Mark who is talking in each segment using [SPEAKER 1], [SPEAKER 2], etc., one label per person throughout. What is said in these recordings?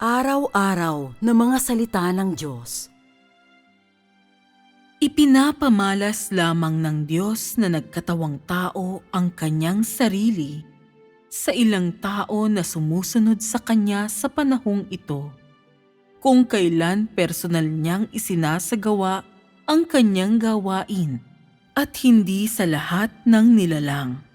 [SPEAKER 1] Araw-araw na mga salita ng Diyos.
[SPEAKER 2] Ipinapamalas lamang ng Diyos na nagkatawang tao ang kanyang sarili sa ilang tao na sumusunod sa kanya sa panahong ito. Kung kailan personal niyang isinasagawa ang kanyang gawain at hindi sa lahat ng nilalang.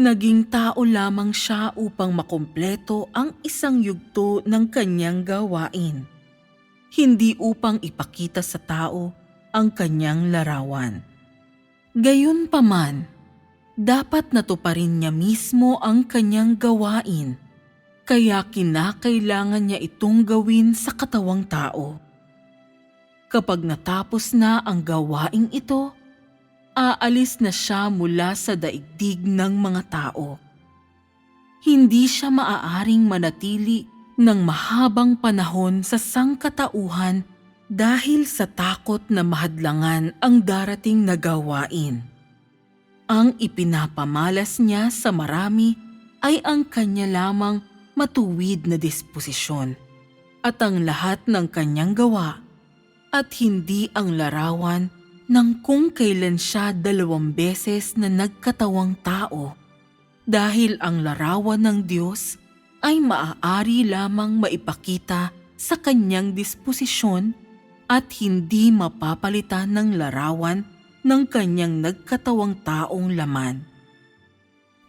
[SPEAKER 2] Naging tao lamang siya upang makumpleto ang isang yugto ng kanyang gawain. Hindi upang ipakita sa tao ang kanyang larawan. Gayunpaman, dapat natuparin niya mismo ang kanyang gawain, kaya kinakailangan niya itong gawin sa katawang tao. Kapag natapos na ang gawaing ito, aalis na siya mula sa daigdig ng mga tao. Hindi siya maaaring manatili ng mahabang panahon sa sangkatauhan dahil sa takot na mahadlangan ang darating na gawain. Ang ipinapamalas niya sa marami ay ang kanya lamang matuwid na disposisyon at ang lahat ng kanyang gawa at hindi ang larawan ng kung kailan siya dalawang beses na nagkatawang tao dahil ang larawan ng Diyos ay maaari lamang maipakita sa kanyang disposisyon at hindi mapapalitan ng larawan ng kanyang nagkatawang taong laman.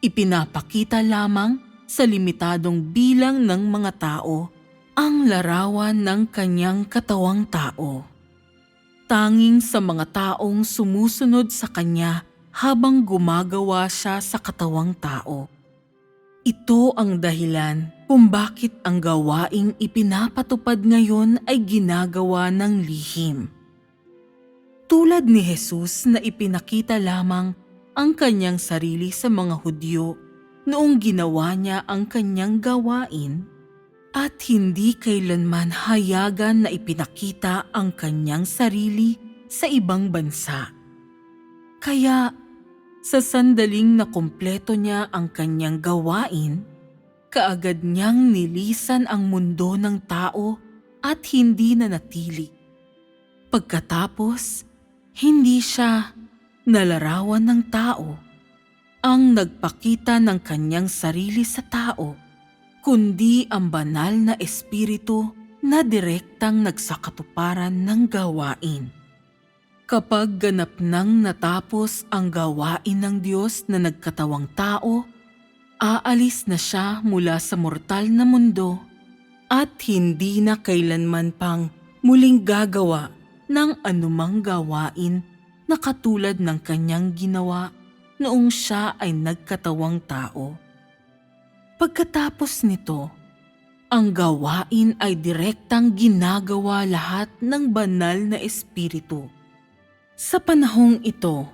[SPEAKER 2] Ipinapakita lamang sa limitadong bilang ng mga tao ang larawan ng kanyang katawang tao. Tanging sa mga taong sumusunod sa kanya habang gumagawa siya sa katawang tao. Ito ang dahilan kung bakit ang gawaing ipinapatupad ngayon ay ginagawa ng lihim. Tulad ni Jesus na ipinakita lamang ang kanyang sarili sa mga Hudyo noong ginawa niya ang kanyang gawain at hindi kailanman hayagan na ipinakita ang kanyang sarili sa ibang bansa. Kaya sa sandaling na kumpleto niya ang kanyang gawain, kaagad niyang nilisan ang mundo ng tao at hindi na natili. Pagkatapos, hindi siya nalarawan ng tao ang nagpakita ng kanyang sarili sa tao, kundi ang banal na espiritu na direktang nagsakatuparan ng gawain. Kapag ganap nang natapos ang gawain ng Diyos na nagkatawang tao, aalis na siya mula sa mortal na mundo at hindi na kailanman pang muling gagawa ng anumang gawain na katulad ng kanyang ginawa noong siya ay nagkatawang tao. Pagkatapos nito, ang gawain ay direktang ginagawa lahat ng banal na espiritu sa panahong ito,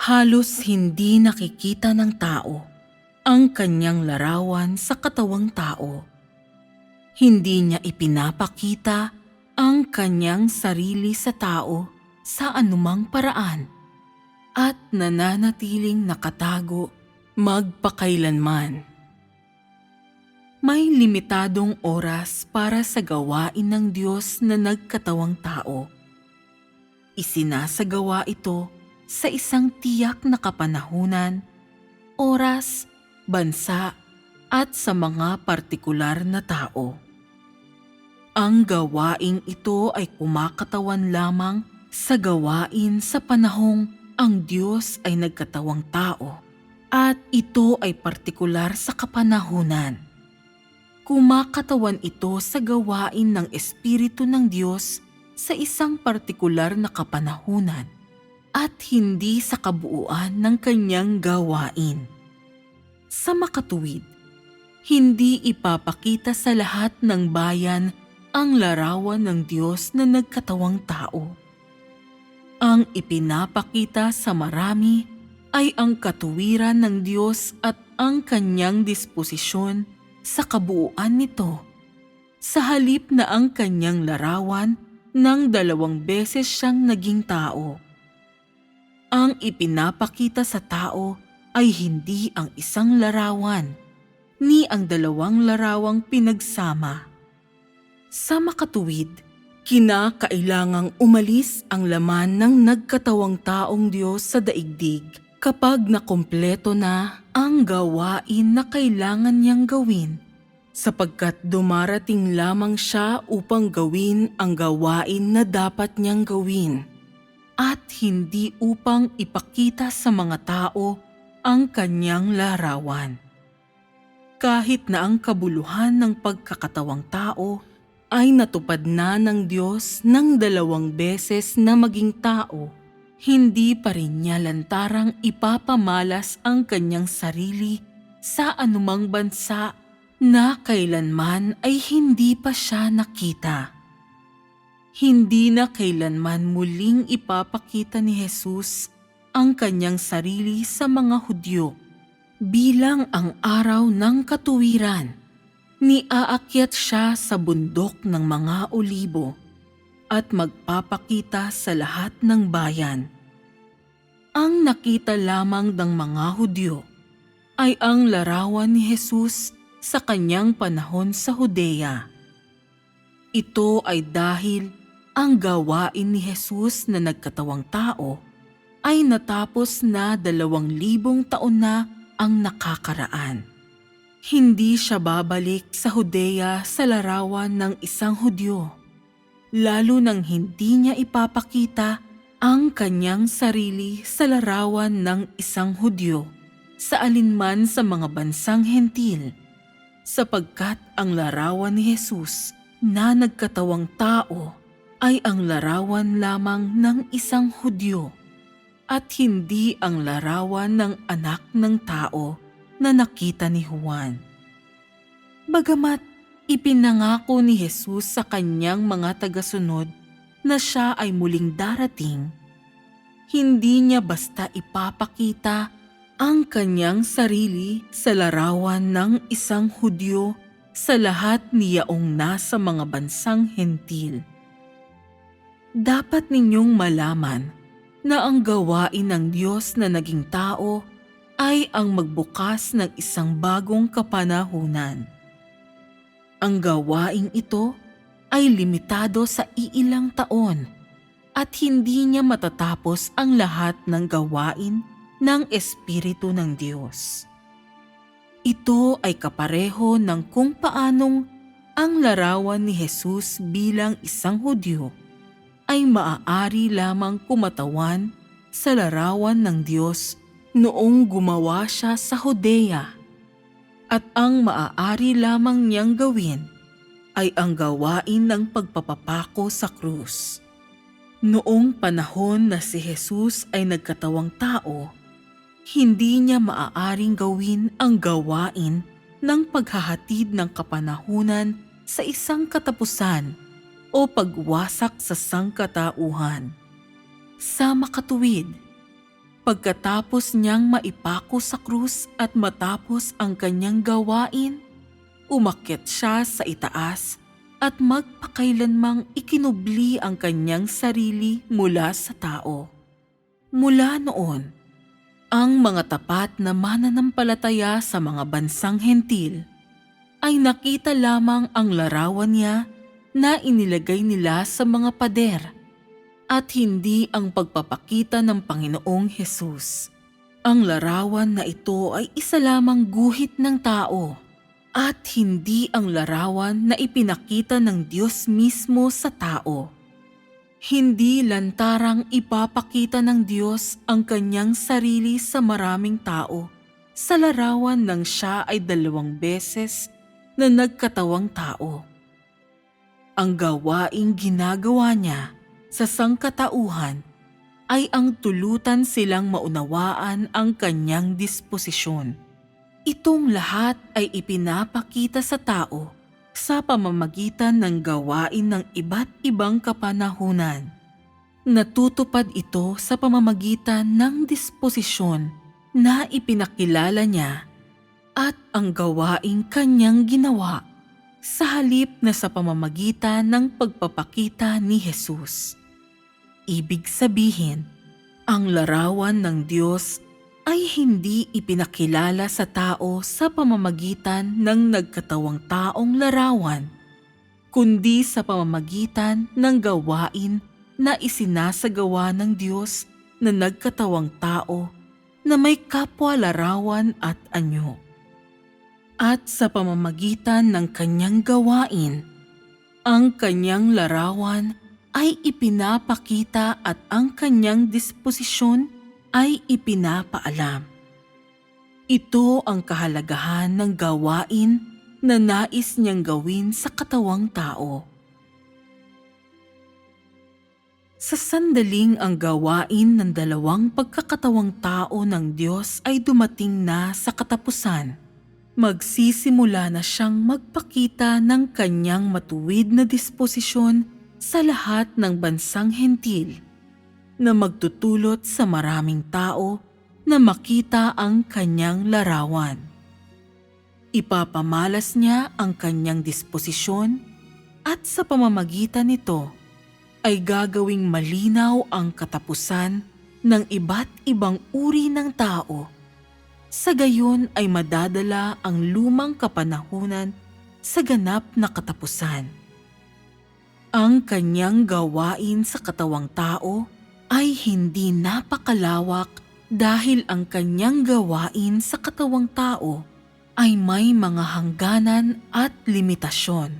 [SPEAKER 2] halos hindi nakikita ng tao ang kanyang larawan sa katawang tao. Hindi niya ipinapakita ang kanyang sarili sa tao sa anumang paraan at nananatiling nakatago magpakailanman. May limitadong oras para sa gawain ng Diyos na nagkatawang tao Isinasagawa ito sa isang tiyak na kapanahunan, oras, bansa at sa mga partikular na tao. Ang gawaing ito ay kumakatawan lamang sa gawain sa panahong ang Diyos ay nagkatawang tao at ito ay partikular sa kapanahunan. Kumakatawan ito sa gawain ng Espiritu ng Diyos sa isang partikular na kapanahunan at hindi sa kabuuan ng kanyang gawain. Sa makatuwid, hindi ipapakita sa lahat ng bayan ang larawan ng Diyos na nagkatawang tao. Ang ipinapakita sa marami ay ang katuwiran ng Diyos at ang kanyang disposisyon sa kabuuan nito. Sa halip na ang kanyang larawan nang dalawang beses siyang naging tao. Ang ipinapakita sa tao ay hindi ang isang larawan, ni ang dalawang larawang pinagsama. Sa makatuwid, kinakailangang umalis ang laman ng nagkatawang taong Diyos sa daigdig kapag nakumpleto na ang gawain na kailangan niyang gawin sapagkat dumarating lamang siya upang gawin ang gawain na dapat niyang gawin at hindi upang ipakita sa mga tao ang kanyang larawan. Kahit na ang kabuluhan ng pagkakatawang tao ay natupad na ng Diyos ng dalawang beses na maging tao, hindi pa rin niya lantarang ipapamalas ang kanyang sarili sa anumang bansa na kailanman ay hindi pa siya nakita. Hindi na kailanman muling ipapakita ni Jesus ang kanyang sarili sa mga Hudyo bilang ang araw ng katuwiran. Niaakyat siya sa bundok ng mga olibo at magpapakita sa lahat ng bayan. Ang nakita lamang ng mga Hudyo ay ang larawan ni Jesus sa kanyang panahon sa Hodea. Ito ay dahil ang gawain ni Jesus na nagkatawang tao ay natapos na dalawang libong taon na ang nakakaraan. Hindi siya babalik sa Hodea sa larawan ng isang Hudyo, lalo nang hindi niya ipapakita ang kanyang sarili sa larawan ng isang Hudyo sa alinman sa mga bansang hentil sapagkat ang larawan ni Jesus na nagkatawang tao ay ang larawan lamang ng isang Hudyo at hindi ang larawan ng anak ng tao na nakita ni Juan. Bagamat ipinangako ni Jesus sa kanyang mga tagasunod na siya ay muling darating, hindi niya basta ipapakita ang kanyang sarili sa larawan ng isang Hudyo sa lahat niyaong nasa mga bansang hentil. Dapat ninyong malaman na ang gawain ng Diyos na naging tao ay ang magbukas ng isang bagong kapanahunan. Ang gawaing ito ay limitado sa iilang taon at hindi niya matatapos ang lahat ng gawain ng Espiritu ng Diyos. Ito ay kapareho ng kung paanong ang larawan ni Jesus bilang isang Hudyo ay maaari lamang kumatawan sa larawan ng Diyos noong gumawa siya sa Hodea. At ang maaari lamang niyang gawin ay ang gawain ng pagpapapako sa krus. Noong panahon na si Jesus ay nagkatawang tao, hindi niya maaaring gawin ang gawain ng paghahatid ng kapanahunan sa isang katapusan o pagwasak sa sangkatauhan. Sa makatuwid, pagkatapos niyang maipako sa krus at matapos ang kanyang gawain, umakyat siya sa itaas at magpakailanmang ikinubli ang kanyang sarili mula sa tao. Mula noon, ang mga tapat na mananampalataya sa mga bansang hentil ay nakita lamang ang larawan niya na inilagay nila sa mga pader at hindi ang pagpapakita ng Panginoong Hesus. Ang larawan na ito ay isa lamang guhit ng tao at hindi ang larawan na ipinakita ng Diyos mismo sa tao. Hindi lantarang ipapakita ng Diyos ang kanyang sarili sa maraming tao sa larawan ng siya ay dalawang beses na nagkatawang tao. Ang gawaing ginagawa niya sa sangkatauhan ay ang tulutan silang maunawaan ang kanyang disposisyon. Itong lahat ay ipinapakita sa tao sa pamamagitan ng gawain ng iba't ibang kapanahunan. Natutupad ito sa pamamagitan ng disposisyon na ipinakilala niya at ang gawaing kanyang ginawa sa halip na sa pamamagitan ng pagpapakita ni Jesus. Ibig sabihin, ang larawan ng Diyos ay hindi ipinakilala sa tao sa pamamagitan ng nagkatawang taong larawan, kundi sa pamamagitan ng gawain na isinasagawa ng Diyos na nagkatawang tao na may kapwa larawan at anyo. At sa pamamagitan ng kanyang gawain, ang kanyang larawan ay ipinapakita at ang kanyang disposisyon ay ipinapaalam. Ito ang kahalagahan ng gawain na nais niyang gawin sa katawang tao. Sa sandaling ang gawain ng dalawang pagkakatawang tao ng Diyos ay dumating na sa katapusan, magsisimula na siyang magpakita ng kanyang matuwid na disposisyon sa lahat ng bansang hentil na magtutulot sa maraming tao na makita ang kanyang larawan. Ipapamalas niya ang kanyang disposisyon at sa pamamagitan nito ay gagawing malinaw ang katapusan ng iba't ibang uri ng tao. Sa gayon ay madadala ang lumang kapanahunan sa ganap na katapusan. Ang kanyang gawain sa katawang tao ay hindi napakalawak dahil ang kanyang gawain sa katawang tao ay may mga hangganan at limitasyon.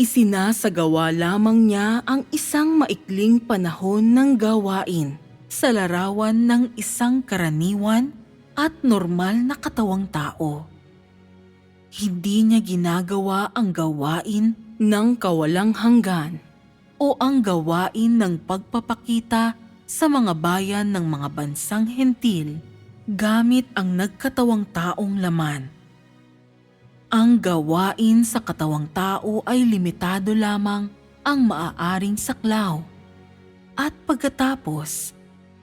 [SPEAKER 2] Isinasagawa lamang niya ang isang maikling panahon ng gawain sa larawan ng isang karaniwan at normal na katawang tao. Hindi niya ginagawa ang gawain ng kawalang hanggan o ang gawain ng pagpapakita sa mga bayan ng mga bansang hentil gamit ang nagkatawang taong laman. Ang gawain sa katawang tao ay limitado lamang ang maaaring saklaw. At pagkatapos,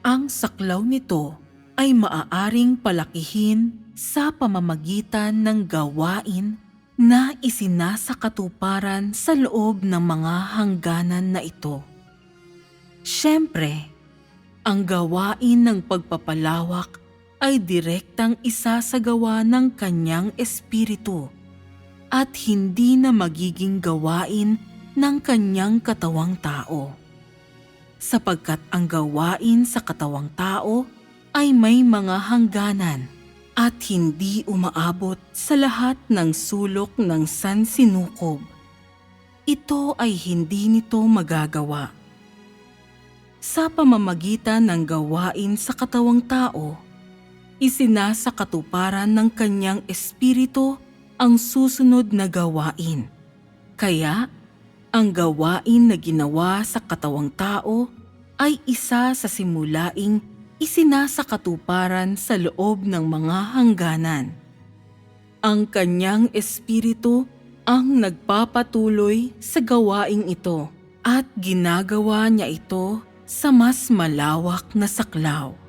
[SPEAKER 2] ang saklaw nito ay maaaring palakihin sa pamamagitan ng gawain na isinasakatuparan sa loob ng mga hangganan na ito. Siyempre, ang gawain ng pagpapalawak ay direktang isasagawa ng kanyang espiritu at hindi na magiging gawain ng kanyang katawang tao. Sapagkat ang gawain sa katawang tao ay may mga hangganan at hindi umaabot sa lahat ng sulok ng sansinukob. Ito ay hindi nito magagawa. Sa pamamagitan ng gawain sa katawang tao, isinasakatuparan ng kanyang espiritu ang susunod na gawain. Kaya, ang gawain na ginawa sa katawang tao ay isa sa simulaing isinasakatuparan sa loob ng mga hangganan. Ang kanyang espiritu ang nagpapatuloy sa gawaing ito at ginagawa niya ito sa mas malawak na saklaw.